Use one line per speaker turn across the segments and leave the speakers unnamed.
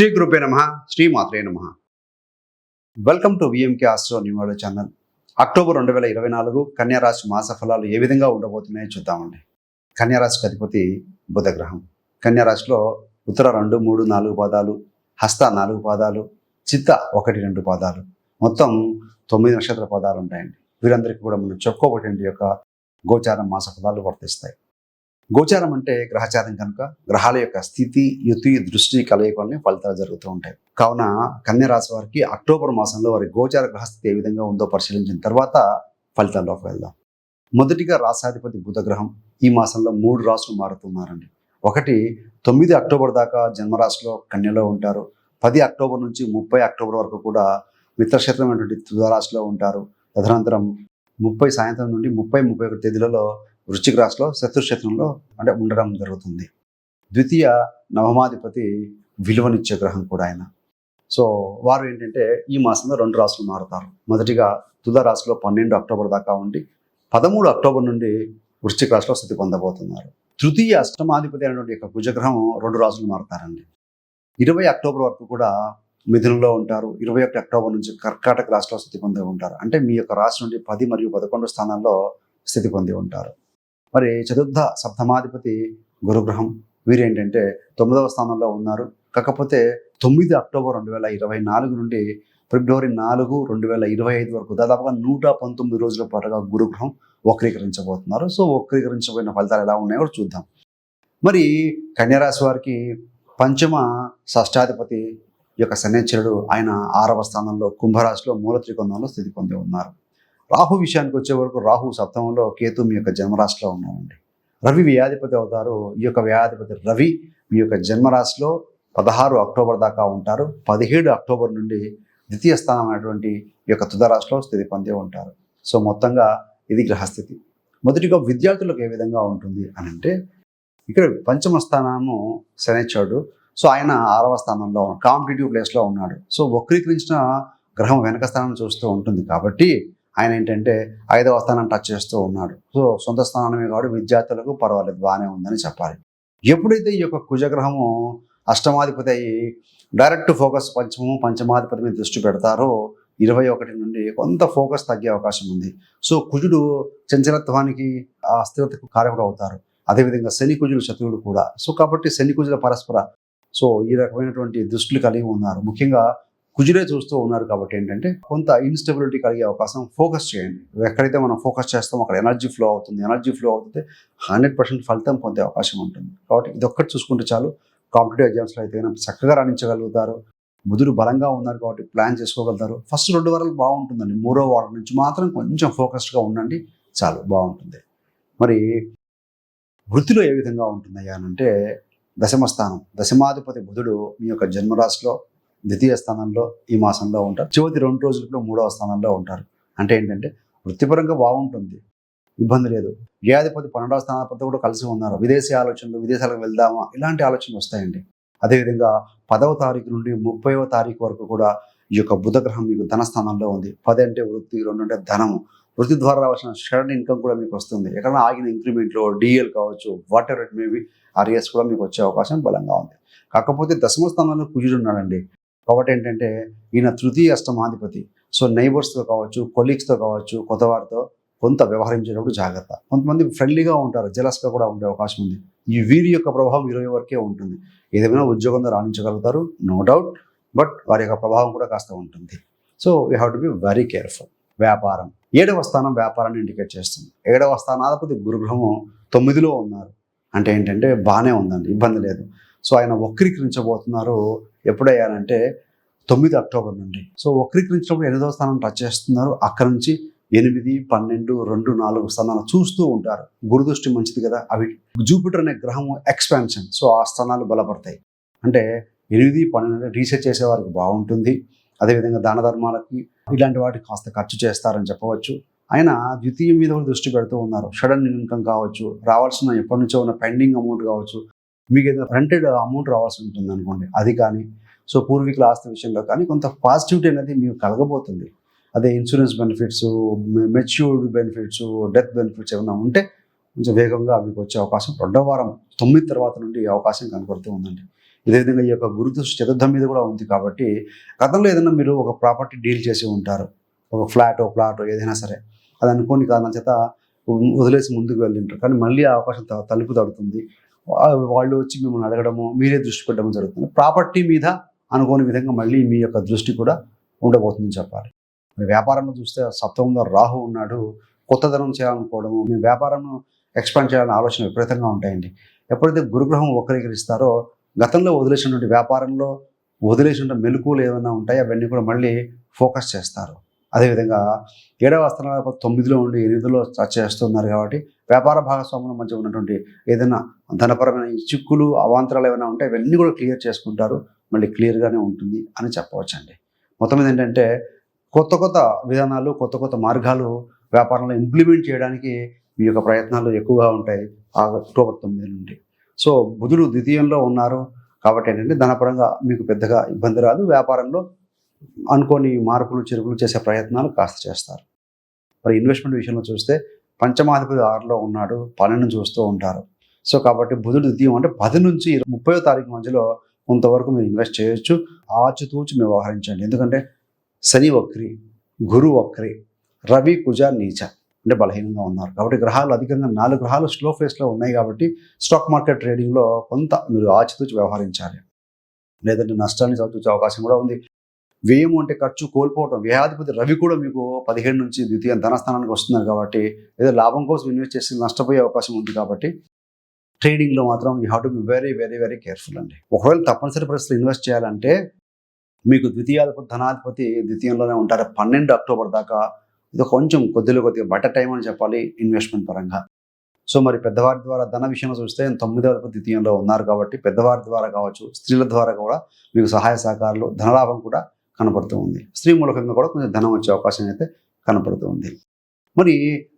శ్రీ గురుపే నమ. శ్రీ మాత్రే నమ వెల్కమ్ టు విఎంకే ఆస్ట్రో న్యూవాడో ఛానల్ అక్టోబర్ రెండు వేల ఇరవై నాలుగు కన్యారాశి మాస ఫలాలు ఏ విధంగా ఉండబోతున్నాయో చూద్దామండి. కన్యారాశికి అధిపతి బుధగ్రహం. కన్యారాశిలో ఉత్తర రెండు మూడు నాలుగు పాదాలు హస్త నాలుగు పాదాలు చిత్త ఒకటి రెండు పాదాలు. మొత్తం తొమ్మిది నక్షత్ర పాదాలు ఉంటాయండి. వీరందరికీ కూడా మనం చెప్పుకోబట్టి యొక్క గోచారం మాస ఫలాలు వర్తిస్తాయి. గోచారం అంటే గ్రహచారం కనుక గ్రహాల యొక్క స్థితి యుతి దృష్టి కలయికల్ని ఫలితాలు జరుగుతూ ఉంటాయి. కావున కన్య రాశి వారికి అక్టోబర్ మాసంలో వారి గోచార గ్రహస్థితి ఏ విధంగా ఉందో పరిశీలించిన తర్వాత ఫలితాల్లోకి వెళ్దాం. మొదటిగా రాసాధిపతి బుధగ్రహం ఈ మాసంలో మూడు రాసులు మారుతున్నారండి. ఒకటి తొమ్మిది అక్టోబర్ దాకా జన్మరాశిలో కన్యలో ఉంటారు. పది అక్టోబర్ నుంచి ముప్పై అక్టోబర్ వరకు కూడా మిత్రక్షేత్రమైనటువంటి తులారాశిలో ఉంటారు. తదనంతరం ముప్పై సాయంత్రం నుండి ముప్పై ముప్పై ఒకటి తేదీలలో వృశ్చిక రాశిలో శత్రుక్షేత్రంలో అంటే ఉండడం జరుగుతుంది. ద్వితీయ నవమాధిపతి విలువనిచ్చే గ్రహం కూడా ఆయన. సో వారు ఏంటంటే ఈ మాసంలో రెండు రాశులు మారుతారు. మొదటిగా తుల రాశిలో పన్నెండు అక్టోబర్ దాకా ఉండి పదమూడు అక్టోబర్ నుండి వృశ్చిక రాశిలో స్థితి పొందబోతున్నారు. తృతీయ అష్టమాధిపతి అయినటువంటి యొక్క కుజగ్రహం రెండు రాశులు మారుతారండి. ఇరవై అక్టోబర్ వరకు కూడా మిథునంలో ఉంటారు. ఇరవై ఒకటి అక్టోబర్ నుంచి కర్కాటక రాశిలో స్థితి పొంది ఉంటారు. అంటే మీ యొక్క రాశి నుండి పది మరియు పదకొండు స్థానాల్లో స్థితి పొంది ఉంటారు. మరి చతుర్థ సప్తమాధిపతి గురుగ్రహం వీరేంటంటే తొమ్మిదవ స్థానంలో ఉన్నారు. కాకపోతే తొమ్మిది అక్టోబర్ రెండు వేల ఇరవై నాలుగు నుండి ఫిబ్రవరి నాలుగు రెండు వేల ఇరవై ఐదు వరకు దాదాపుగా నూట పంతొమ్మిది రోజుల పాటుగా గురుగ్రహం వక్రీకరించబోతున్నారు. సో వక్రీకరించబోయిన ఫలితాలు ఎలా ఉన్నాయో కూడా చూద్దాం. మరి కన్యారాశి వారికి పంచమ షష్టాధిపతి యొక్క శనేశ్వరుడు ఆయన ఆరవ స్థానంలో కుంభరాశిలో మూల త్రికోణంలో స్థితి పొంది ఉన్నారు. రాహు విషయానికి వచ్చే వరకు రాహు సప్తమంలో కేతు మీ యొక్క జన్మరాశిలో ఉన్నామండి రవి వ్యాధిపతి అవుతారు. ఈ యొక్క వ్యాధిపతి రవి మీ యొక్క జన్మరాశిలో పదహారు అక్టోబర్ దాకా ఉంటారు. పదిహేడు అక్టోబర్ నుండి ద్వితీయ స్థానం అయినటువంటి ఈ యొక్క తుదరాశిలో స్థితి పొందే ఉంటారు. సో మొత్తంగా ఇది గ్రహస్థితి. మొదటిగా విద్యార్థులకు ఏ విధంగా ఉంటుంది అని అంటే ఇక్కడ పంచమ స్థానము శనిచ్చాడు. సో ఆయన ఆరవ స్థానంలో కాంపిటేటివ్ ప్లేస్లో ఉన్నాడు. సో వక్రీకరించిన గ్రహం వెనక స్థానం చూస్తూ ఉంటుంది కాబట్టి ఆయన ఏంటంటే ఐదవ స్థానం టచ్ చేస్తూ ఉన్నాడు. సో సొంత స్థానమే కాబట్టి విద్యార్థులకు పర్వాలేదు బాగానే ఉందని చెప్పాలి. ఎప్పుడైతే ఈ యొక్క కుజగ్రహము అష్టమాధిపతి అయ్యి డైరెక్ట్ ఫోకస్ పంచమము పంచమాధిపతి మీద దృష్టి పెడతారో ఇరవై ఒకటి నుండి కొంత ఫోకస్ తగ్గే అవకాశం ఉంది. సో కుజుడు చంచలత్వానికి ఆ అస్థిరతకు కారకుడు అవుతారు. అదేవిధంగా శని కుజుడు శత్రువుడు కూడా. సో కాబట్టి శని కుజుల పరస్పర సో ఈ రకమైనటువంటి దృష్టిలు కలిగి ఉన్నారు. ముఖ్యంగా కుజురే చూస్తూ ఉన్నారు కాబట్టి ఏంటంటే కొంత ఇన్స్టెబిలిటీ కలిగే అవకాశం ఫోకస్ చేయండి. ఎక్కడైతే మనం ఫోకస్ చేస్తామో అక్కడ ఎనర్జీ ఫ్లో అవుతుంది. ఎనర్జీ ఫ్లో అవుతుంది హండ్రెడ్ పర్సెంట్ ఫలితం పొందే అవకాశం ఉంటుంది. కాబట్టి ఇది ఒక్కటి చూసుకుంటే చాలు. కాంపిటేటివ్ ఎగ్జామ్స్లో అయితే చక్కగా రాణించగలుగుతారు. బుధుడు బలంగా ఉన్నారు కాబట్టి ప్లాన్ చేసుకోగలుగుతారు. ఫస్ట్ రెండు వారాలు బాగుంటుందండి. మూడో వారం నుంచి మాత్రం కొంచెం ఫోకస్డ్గా ఉండండి. చాలు బాగుంటుంది. మరి వృత్తిలో ఏ విధంగా ఉంటుందయ్యా అని అంటే దశమ స్థానం. దశమాధిపతి బుధుడు మీ యొక్క జన్మరాశిలో ద్వితీయ స్థానంలో ఈ మాసంలో ఉంటారు. చివరి రెండు రోజులలో మూడవ స్థానంలో ఉంటారు. అంటే ఏంటంటే వృత్తిపరంగా బాగుంటుంది. ఇబ్బంది లేదు. వ్యాధిపతి పన్నెండవ స్థానాధిపతి కూడా కలిసి ఉన్నారు. విదేశీ ఆలోచనలు విదేశాలకు వెళ్దామా? ఇలాంటి ఆలోచనలు వస్తాయండి. అదేవిధంగా పదవ తారీఖు నుండి ముప్పైవ తారీఖు వరకు కూడా ఈ యొక్క బుధగ్రహం మీకు ధనస్థానంలో ఉంది. పది అంటే వృత్తి రెండు అంటే ధనము. వృత్తి ద్వారా రావాల్సిన షడన్ ఇన్కమ్ కూడా మీకు వస్తుంది. ఎక్కడైనా ఆగిన ఇంక్రిమెంట్లో డిఎల్ కావచ్చు whatever it maybe RS కూడా మీకు వచ్చే అవకాశం బలంగా ఉంది. కాకపోతే దశమ స్థానంలో కుజుడు ఉన్నాడండి. కాబట్టి ఏంటంటే ఈయన తృతీయ అష్టమాధిపతి. సో నైబర్స్తో కావచ్చు కొలీగ్స్తో కావచ్చు కొత్త వారితో కొంత వ్యవహరించేటప్పుడు జాగ్రత్త. కొంతమంది ఫ్రెండ్లీగా ఉంటారు జలస్గా కూడా ఉండే అవకాశం ఉంది. ఈ వీరి యొక్క ప్రభావం ఇరవై వరకే ఉంటుంది. ఏదైనా ఉద్యోగంలో రాణించగలుగుతారు నో డౌట్. బట్ వారి యొక్క ప్రభావం కూడా కాస్త ఉంటుంది. So we have to be very careful. వ్యాపారం. ఏడవ స్థానం వ్యాపారాన్ని ఇండికేట్ చేస్తుంది. ఏడవ స్థానాధిపతి గురుగ్రహము తొమ్మిదిలో ఉన్నారు. అంటే ఏంటంటే బాగానే ఉందండి ఇబ్బంది లేదు. సో ఆయన వక్రీకరించబోతున్నారు. ఎప్పుడయ్యారంటే తొమ్మిది అక్టోబర్ నుండి. సో వక్రీకరించినప్పుడు ఎనిమిదవ స్థానం టచ్ చేస్తున్నారు. అక్కడ నుంచి ఎనిమిది పన్నెండు రెండు నాలుగు స్థానాలు చూస్తూ ఉంటారు. గురుదృష్టి మంచిది కదా? అవి జూపిటర్ అనే గ్రహము ఎక్స్పాన్షన్. సో ఆ స్థానాలు బలపడతాయి. అంటే ఎనిమిది పన్నెండు అంటే రీసెర్చ్ చేసేవారికి బాగుంటుంది. అదేవిధంగా దాన ధర్మాలకి ఇలాంటి వాటికి కాస్త ఖర్చు చేస్తారని చెప్పవచ్చు. ఆయన ద్వితీయం మీద కూడా దృష్టి పెడుతూ ఉన్నారు. సడన్ ఇన్కమ్ కావచ్చు రావాల్సిన ఎప్పటి నుంచో ఉన్న పెండింగ్ అమౌంట్ కావచ్చు. మీకు ఏదైనా రెంటెడ్ అమౌంట్ రావాల్సి ఉంటుంది అనుకోండి. అది కానీ సో పూర్వీకుల ఆస్తి విషయంలో కానీ కొంత పాజిటివిటీ అనేది మీకు కలగబోతుంది. అదే insurance benefits matured benefits death benefits ఏమైనా ఉంటే కొంచెం వేగంగా మీకు వచ్చే అవకాశం రెండో వారం తొమ్మిది తర్వాత నుండి అవకాశం కనపడుతూ ఉందండి. ఇదే విధంగా ఈ యొక్క గురుదృష్టి చతుర్థం మీద కూడా ఉంది కాబట్టి గతంలో ఏదైనా మీరు ఒక ప్రాపర్టీ డీల్ చేసి ఉంటారు. ఒక ఫ్లాట్ ప్లాట్ ఏదైనా సరే. అది అనుకోని కారణం చేత వదిలేసి ముందుకు వెళ్ళింటారు కానీ మళ్ళీ ఆ అవకాశం త- తలుపు తడుతుంది. వాళ్ళు వచ్చి మిమ్మల్ని అడగడము మీరే దృష్టి పెట్టడం జరుగుతుంది. ప్రాపర్టీ మీద అనుకోని విధంగా మళ్ళీ మీ యొక్క దృష్టి కూడా ఉండబోతుందని చెప్పాలి. మరి వ్యాపారంలో చూస్తే సప్తమంలో రాహు ఉన్నాడు. కొత్తదనం చేయాలనుకోవడము మీ వ్యాపారంను ఎక్స్పాండ్ చేయాలనే ఆలోచన విపరీతంగా ఉంటాయండి. ఎప్పుడైతే గురుగ్రహం వక్రీకరిస్తారో గతంలో వదిలేసినటువంటి వ్యాపారంలో వదిలేసిన మెలకువలు ఏమైనా ఉంటాయో అవన్నీ కూడా మళ్ళీ ఫోకస్ చేస్తారు. అదేవిధంగా ఏడవ స్థానంలో తొమ్మిదిలో ఉండి ఎనిమిదిలో చేస్తున్నారు కాబట్టి వ్యాపార భాగస్వాముల మధ్య ఉన్నటువంటి ఏదైనా ధనపరమైన చిక్కులు అవాంతరాలు ఏమైనా ఉంటే ఇవన్నీ కూడా క్లియర్ చేసుకుంటారు. మళ్ళీ క్లియర్గానే ఉంటుంది అని చెప్పవచ్చండి. మొత్తం మీద ఏంటంటే కొత్త కొత్త విధానాలు కొత్త కొత్త మార్గాలు వ్యాపారంలో ఇంప్లిమెంట్ చేయడానికి మీ యొక్క ప్రయత్నాలు ఎక్కువగా ఉంటాయి ఆ అక్టోబర్ తొమ్మిది నుండి. సో బుధుడు ద్వితీయంలో ఉన్నారు కాబట్టి ఏంటంటే ధనపరంగా మీకు పెద్దగా ఇబ్బంది రాదు. వ్యాపారంలో అనుకోని మార్పులు చెరుపులు చేసే ప్రయత్నాలు కాస్త చేస్తారు. మరి ఇన్వెస్ట్మెంట్ విషయంలో చూస్తే పంచమాధిపతి ఆరులో ఉన్నాడు పన్నెండు చూస్తూ ఉంటారు. సో కాబట్టి బుధుడు ద్వితీయం అంటే పది నుంచి ముప్పై తారీఖు మధ్యలో కొంతవరకు మీరు ఇన్వెస్ట్ చేయొచ్చు. ఆచితూచి మీరు వ్యవహరించండి. ఎందుకంటే శని వక్రి గురు వక్రి రవి కుజ నీచ అంటే బలహీనంగా ఉన్నారు. కాబట్టి గ్రహాలు అధికంగా నాలుగు గ్రహాలు స్లో ఫేస్లో ఉన్నాయి కాబట్టి స్టాక్ మార్కెట్ ట్రేడింగ్లో కొంత మీరు ఆచితూచి వ్యవహరించాలి. లేదంటే నష్టాన్ని చవిచూచే అవకాశం కూడా ఉంది. వ్యయం అంటే ఖర్చు కోల్పోవడం వ్యయాధిపతి రవి కూడా మీకు పదిహేడు నుంచి ద్వితీయ ధనస్థానానికి వస్తున్నారు కాబట్టి ఏదో లాభం కోసం ఇన్వెస్ట్ చేసి నష్టపోయే అవకాశం ఉంది కాబట్టి ట్రేడింగ్లో మాత్రం you have to be very very very careful అండి. ఒకవేళ తప్పనిసరి పరిస్థితులు ఇన్వెస్ట్ చేయాలంటే మీకు ద్వితీయాధిపతి ధనాధిపతి ద్వితీయంలోనే ఉంటారు. పన్నెండు అక్టోబర్ దాకా ఇది కొంచెం కొద్దిలో కొద్దిగా బెటర్ టైం అని చెప్పాలి ఇన్వెస్ట్మెంట్ పరంగా. సో మరి పెద్దవారి ద్వారా ధన విషయంలో చూస్తే తొమ్మిదవ ద్వితీయంలో ఉన్నారు కాబట్టి పెద్దవారి ద్వారా కావచ్చు స్త్రీల ద్వారా కూడా మీకు సహాయ సహకారాలు ధనలాభం కూడా కనపడుతూ ఉంది. స్త్రీ మూలకంగా కూడా కొంచెం ధనం వచ్చే అవకాశం అయితే కనపడుతూ ఉంది. మరి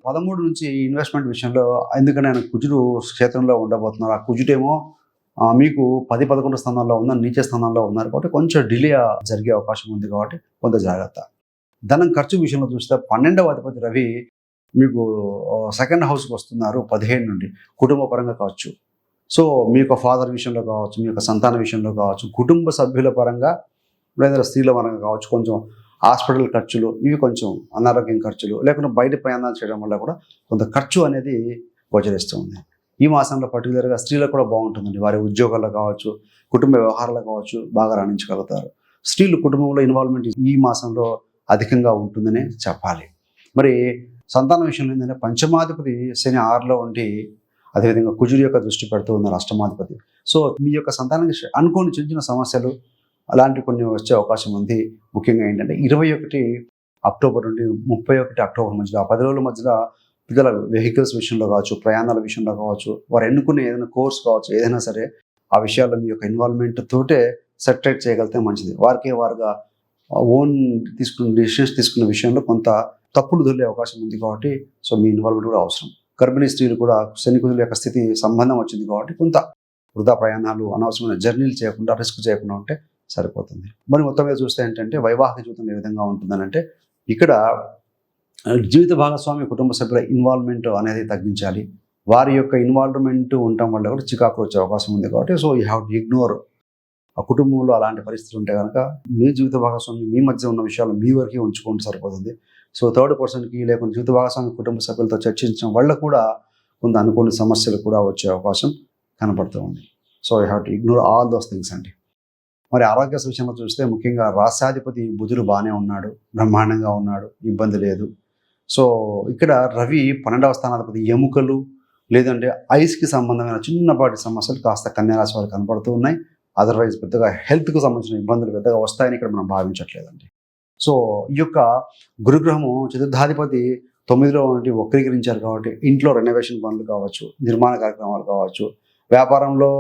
పదమూడు నుంచి ఇన్వెస్ట్మెంట్ విషయంలో ఎందుకంటే ఆయన కుజుడు క్షేత్రంలో ఉండబోతున్నారు? ఆ కుజుడేమో మీకు పది పదకొండు స్థానాల్లో ఉన్నారు నీచ స్థానాల్లో ఉన్నారు కాబట్టి కొంచెం డిలే జరిగే అవకాశం ఉంది కాబట్టి కొంత జాగ్రత్త. ధనం ఖర్చు విషయంలో చూస్తే పన్నెండవ అధిపతి రవి మీకు సెకండ్ హౌస్కి వస్తున్నారు పదిహేను నుండి. కుటుంబ పరంగా కావచ్చు. సో మీ యొక్క ఫాదర్ విషయంలో కావచ్చు మీ యొక్క సంతాన విషయంలో కావచ్చు కుటుంబ సభ్యుల పరంగా లేదా స్త్రీల పరంగా కావచ్చు కొంచెం హాస్పిటల్ ఖర్చులు ఇవి కొంచెం అనారోగ్యం ఖర్చులు లేకుంటే బయట ప్రయాణాలు చేయడం వల్ల కూడా కొంత ఖర్చు అనేది గోచరిస్తుంది ఈ మాసంలో పర్టికులర్గా స్త్రీలకు కూడా బాగుంటుందండి. వారి ఉద్యోగాల్లో కావచ్చు కుటుంబ వ్యవహారాలు కావచ్చు బాగా రాణించగలుగుతారు. స్త్రీలు కుటుంబంలో ఇన్వాల్వ్మెంట్ ఈ మాసంలో అధికంగా ఉంటుందనే చెప్పాలి. మరి సంతానం విషయంలో ఏంటంటే పంచమాధిపతి శని ఆరులో ఉండి అదేవిధంగా కుజుడి యొక్క దృష్టి పెడుతూ ఉన్నారు అష్టమాధిపతి సో మీ యొక్క సంతానానికి అనుకోని చిన్న చిన్న సమస్యలు అలాంటి కొన్ని వచ్చే అవకాశం ఉంది. ముఖ్యంగా ఏంటంటే ఇరవై ఒకటి అక్టోబర్ నుండి ముప్పై ఒకటి అక్టోబర్ మధ్యలో ఆ పది రోజుల మధ్యలో పిల్లల వెహికల్స్ విషయంలో కావచ్చు ప్రయాణాల విషయంలో కావచ్చు వారు ఎన్నుకునే ఏదైనా కోర్స్ కావచ్చు ఏదైనా సరే ఆ విషయాల్లో మీ యొక్క ఇన్వాల్వ్మెంట్ తోటే సెటరేట్ చేయగలిగితే మంచిది. వారికే వారుగా ఓన్ తీసుకున్న డిసిషన్స్ తీసుకున్న విషయంలో కొంత తప్పులు దొరికే అవకాశం ఉంది కాబట్టి సో మీ ఇన్వాల్వ్మెంట్ కూడా అవసరం. గర్భిణీ స్త్రీలు కూడా శనికుదుల యొక్క స్థితి సంబంధం వచ్చింది కాబట్టి కొంత వృధా ప్రయాణాలు అనవసరమైన జర్నీలు చేయకుండా రిస్క్ చేయకుండా ఉంటే సరిపోతుంది. మరి మొత్తం మీద చూస్తే ఏంటంటే వైవాహిక జీవితం ఏ విధంగా ఉంటుందనంటే ఇక్కడ జీవిత భాగస్వామి కుటుంబ సభ్యుల ఇన్వాల్వ్మెంట్ అనేది తగ్గించాలి. వారి యొక్క ఇన్వాల్వ్మెంట్ ఉండటం వల్ల కూడా చికాకు వచ్చే అవకాశం ఉంది కాబట్టి so you have to ignore. ఆ కుటుంబంలో అలాంటి పరిస్థితులు ఉంటే కనుక మీ జీవిత భాగస్వామి మీ మధ్య ఉన్న విషయాలు మీ వరకే ఉంచుకుంటే సరిపోతుంది. సో థర్డ్ పర్సన్కి లేకుంటే జీవిత భాగస్వామి కుటుంబ సభ్యులతో చర్చించడం వల్ల కూడా కొంత అనుకోని సమస్యలు కూడా వచ్చే అవకాశం కనపడుతూ ఉంది. So you have to ignore all those things అండి. మరి ఆరోగ్య విషయంలో చూస్తే ముఖ్యంగా రాష్ట్రాధిపతి బుధుడు బాగానే ఉన్నాడు బ్రహ్మాండంగా ఉన్నాడు ఇబ్బంది లేదు. సో ఇక్కడ రవి పన్నెండవ స్థానాధిపతి ఎముకలు లేదంటే ఐస్కి సంబంధమైన చిన్నపాటి సమస్యలు కాస్త కన్యారాశి వారు కనపడుతూ ఉన్నాయి. అదర్వైజ్ పెద్దగా హెల్త్కు సంబంధించిన ఇబ్బందులు పెద్దగా వస్తాయని ఇక్కడ మనం భావించట్లేదండి. సో ఈ యొక్క గురుగ్రహము చతుర్థాధిపతి తొమ్మిదిలో ఉండి వక్రీకరించారు కాబట్టి ఇంట్లో రెనోవేషన్ పనులు కావచ్చు నిర్మాణ కార్యక్రమాలు కావచ్చు వ్యాపారంలో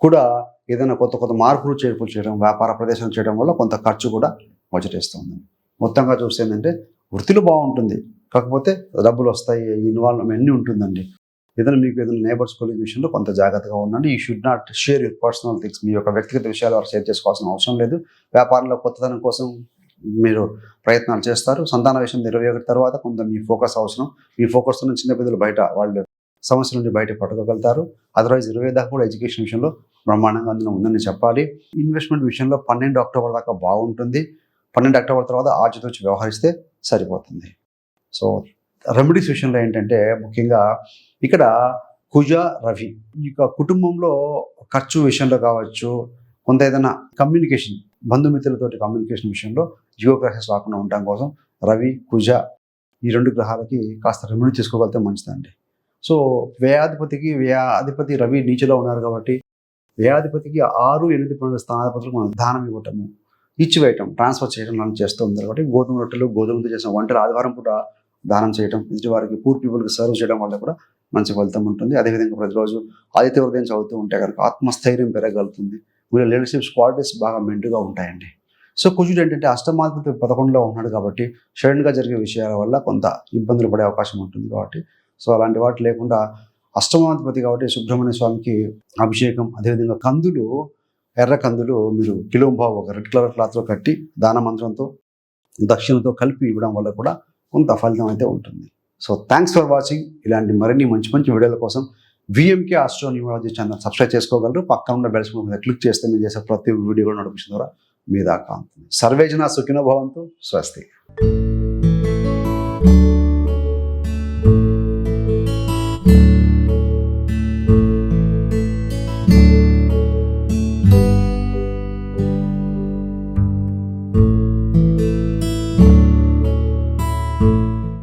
కూడా ఏదైనా కొత్త కొత్త మార్పులు చేర్పులు చేయడం వ్యాపార ప్రదేశం చేయడం వల్ల కొంత ఖర్చు కూడా వచ్చేస్తుంది మొత్తంగా చూస్తే ఏంటంటే వృత్తిలో బాగుంటుంది. కాకపోతే డబ్బులు వస్తాయి ఇన్వాల్వ్ అన్నీ ఉంటుందండి. ఏదైనా మీకు ఏదైనా నేబర్స్ కొలిగ్ విషయంలో కొంత జాగ్రత్తగా ఉండండి. ఈ should not share your personal things మీ యొక్క వ్యక్తిగత విషయాలు వారు షేర్ చేసుకోవాల్సిన అవసరం లేదు. వ్యాపారంలో కొత్తదనం కోసం మీరు ప్రయత్నాలు చేస్తారు. సంతాన విషయం ఇరవై ఒకటి తర్వాత కొంత మీ ఫోకస్ అవసరం. మీ ఫోకస్తో చిన్న పెద్దలు బయట వాళ్ళు సమస్య నుండి బయట పట్టుకోగలుగుతారు. అదర్వైజ్ ఇరవై దాకా కూడా ఎడ్యుకేషన్ విషయంలో బ్రహ్మాండంగా అందులో ఉందని చెప్పాలి. ఇన్వెస్ట్మెంట్ విషయంలో పన్నెండు అక్టోబర్ దాకా బాగుంటుంది. పన్నెండు అక్టోబర్ తర్వాత ఆచితూచి వ్యవహరిస్తే సరిపోతుంది. సో రెమెడీస్ విషయంలో ఏంటంటే ముఖ్యంగా ఇక్కడ కుజ రవి ఈ కుటుంబంలో ఖర్చు విషయంలో కావచ్చు కొంత ఏదైనా కమ్యూనికేషన్ బంధుమిత్రులతోటి కమ్యూనికేషన్ విషయంలో జియో క్రాషెస్ రాకుండా ఉండటం కోసం రవి కుజ ఈ రెండు గ్రహాలకి కాస్త రెమెడీ తీసుకోగలిగితే మంచిదండి. సో వ్యయాధిపతికి వ్యయాధిపతి రవి నీచలో ఉన్నారు కాబట్టి వ్యయాధిపతికి ఆరు ఎనిమిది పన్నెండు స్థానాధిపతులకు మనం దానం ఇవ్వటము ఇచ్చివేయటం ట్రాన్స్ఫర్ చేయడం లాంటి చేస్తూ ఉంది కాబట్టి గోధుమ రొట్టెలు గోధుమతో చేసిన వంటలు ఆదివారం పూట దానం చేయడం ఎదుటి వారికి పూర్ పీపుల్కి సర్వ్ చేయడం వల్ల కూడా మంచి ఫలితం ఉంటుంది. అదేవిధంగా ప్రతిరోజు ఆదిత్య హృదయం చదువుతూ ఉంటే కనుక ఆత్మస్థైర్యం పెరగలుగుతుంది. వీళ్ళ లీడర్షిప్ క్వాలిటీస్ బాగా మెండుగా ఉంటాయండి. సో కుజుడు ఏంటంటే అష్టమాధిపతి పదకొండులో ఉన్నాడు కాబట్టి సడన్గా జరిగే విషయాల వల్ల కొంత ఇబ్బందులు పడే అవకాశం ఉంటుంది కాబట్టి. సో అలాంటి వాటి లేకుండా అష్టమాధిపతి కాబట్టి సుబ్రహ్మణ్య స్వామికి అభిషేకం అదేవిధంగా కందులు ఎర్ర కందులు మీరు కిలోంబావు ఒక రెడ్ కలర్ క్లాత్లో కట్టి దాన మంత్రంతో దక్షిణతో కలిపి ఇవ్వడం వల్ల కూడా కొంత ఫలితం అయితే ఉంటుంది. సో థ్యాంక్స్ ఫర్ వాచింగ్ ఇలాంటి మరిన్ని మంచి మంచి వీడియోల కోసం VMK astro numerology channel subscribe చేసుకోగలరు. పక్కన ఉన్న బెల్స్ మీద క్లిక్ చేస్తే మీరు చేసే ప్రతి వీడియో కూడా నడిపించిన ద్వారా మీ దాకా ఉంటుంది సర్వేజన సుఖినో స్వస్తి.